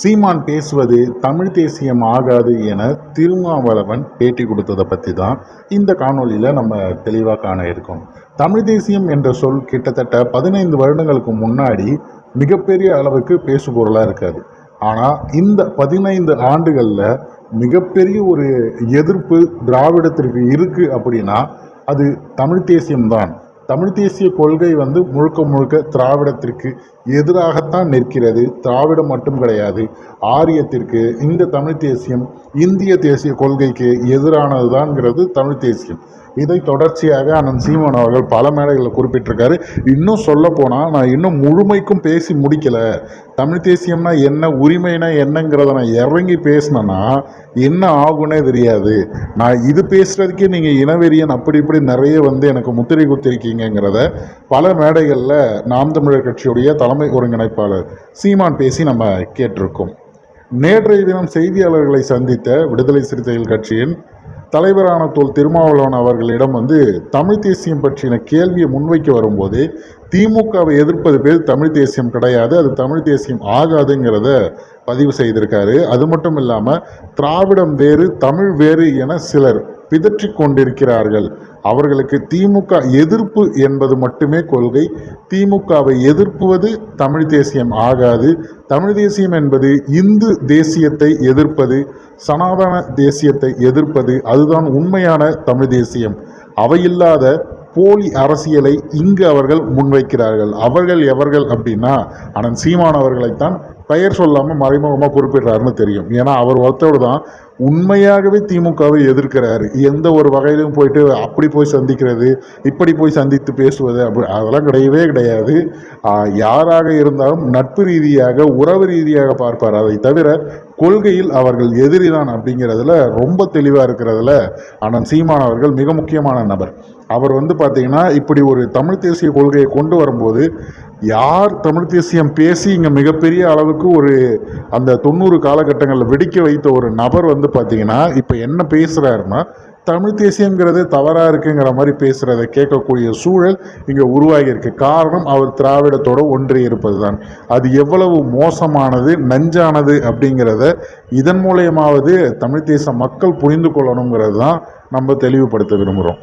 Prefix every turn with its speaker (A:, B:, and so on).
A: சீமான் பேசுவது தமிழ் தேசியம் ஆகாது என திருமாவளவன் பேட்டி கொடுத்ததை பற்றி தான் இந்த காணொளியில் நம்ம தெளிவாக காண இருக்கோம். தமிழ் தேசியம் என்ற சொல் கிட்டத்தட்ட பதினைந்து வருடங்களுக்கு முன்னாடி மிகப்பெரிய அளவுக்கு பேசுபொருளாக இருக்காது. ஆனால் இந்த பதினைந்து ஆண்டுகளில் மிகப்பெரிய ஒரு எதிர்ப்பு திராவிடத்திற்கு இருக்குது அப்படின்னா அது தமிழ் தேசியம்தான் தமிழ் தேசிய கொள்கை வந்து முழுக்க முழுக்க திராவிடத்திற்கு எதிராகத்தான் நிற்கிறது. திராவிடம் மட்டும் கிடையாது. ஆரியத்திற்கு இந்த தமிழ் தேசியம் இந்திய தேசிய கொள்கைக்கு எதிரானதுதான்ங்கிறது தமிழ் தேசியம். இதை தொடர்ச்சியாக அண்ணன் சீமான் அவர்கள் பல மேடைகளில் குறிப்பிட்டிருக்காரு. இன்னும் சொல்ல போனால் நான் இன்னும் முழுமைக்கும் பேசி முடிக்கல. தமிழ் தேசியம்னா என்ன உரிமைனா என்னங்கிறத நான் இறங்கி பேசினேன்னா என்ன ஆகுனே தெரியாது. நான் இது பேசுகிறதுக்கே நீங்கள் இனவெறியன் அப்படி இப்படி நிறைய வந்து எனக்கு முத்திரை குத்திருக்கீங்கிறத பல மேடைகளில் நாம் தமிழர் கட்சியுடைய தலைமை ஒருங்கிணைப்பாளர் சீமான் பேசி நம்ம கேட்டிருக்கோம். நேற்றைய தினம் செய்தியாளர்களை சந்தித்த விடுதலை சிறுத்தைகள் கட்சியின் தலைவரான தோல் திருமாவளவன் அவர்களிடம் வந்து தமிழ் தேசியம் பற்றின கேள்வியை முன்வைக்க வரும்போது திமுகவை எதிர்ப்பது பேர் தமிழ் தேசியம் கிடையாது அது தமிழ் தேசியம் ஆகாதுங்கிறத பதிவு செய்திருக்காரு. அது மட்டும் இல்லாமல் திராவிடம் வேறு தமிழ் வேறு என சிலர் பிதற்றி கொண்டிருக்கிறார்கள். அவர்களுக்கு திமுக எதிர்ப்பு என்பது மட்டுமே கொள்கை. திமுகவை எதிர்ப்புவது தமிழ் தேசியம் ஆகாது. தமிழ் தேசியம் என்பது இந்து தேசியத்தை எதிர்ப்பது சனாதன தேசியத்தை எதிர்ப்பது அதுதான் உண்மையான தமிழ் தேசியம். அவையில்லாத போலி அரசியலை இங்கு அவர்கள் முன்வைக்கிறார்கள். அவர்கள் எவர்கள் அப்படின்னா அனந்த் சீமான் அவர்களைத்தான் பெயர் சொல்லாமல் மறைமுகமாக குறிப்பிடுறாருன்னு தெரியும். ஏன்னா அவர் ஒருத்தவர் தான் உண்மையாகவே திமுகவை எதிர்க்கிறாரு. எந்த ஒரு வகையிலும் போயிட்டு அப்படி போய் சந்திக்கிறது இப்படி போய் சந்தித்து பேசுவது அப்படி அதெல்லாம் கிடையவே கிடையாது. யாராக இருந்தாலும் நட்பு ரீதியாக உறவு ரீதியாக பார்ப்பார். அதை தவிர கொள்கையில் அவர்கள் எதிரிதான் அப்படிங்கிறதுல ரொம்ப தெளிவாக இருக்கிறதுல அண்ணன் சீமான் அவர்கள் மிக முக்கியமான நபர். அவர் வந்து பார்த்தீங்கன்னா இப்படி ஒரு தமிழ் தேசிய கொள்கையை கொண்டு வரும்போது யார் தமிழ் தேசியம் பேசி இங்கே மிகப்பெரிய அளவுக்கு ஒரு அந்த தொண்ணூறு காலகட்டங்களில் வெடிக்க வைத்த ஒரு நபர் வந்து பார்த்தீங்கன்னா இப்போ என்ன பேசுகிறாருன்னா தமிழ் தேசியங்கிறது தவறாக இருக்குங்கிற மாதிரி பேசுகிறத கேட்கக்கூடிய சூழல் இங்கே உருவாகியிருக்கு காரணம் அவர் திராவிடத்தோட ஒன்றி இருப்பது தான் அது எவ்வளவு மோசமானது நஞ்சானது அப்படிங்கிறத இதன் மூலயமாவது தமிழ் தேச மக்கள் புரிந்து கொள்ளணுங்கிறது தான் நம்ம தெளிவுபடுத்த விரும்புகிறோம்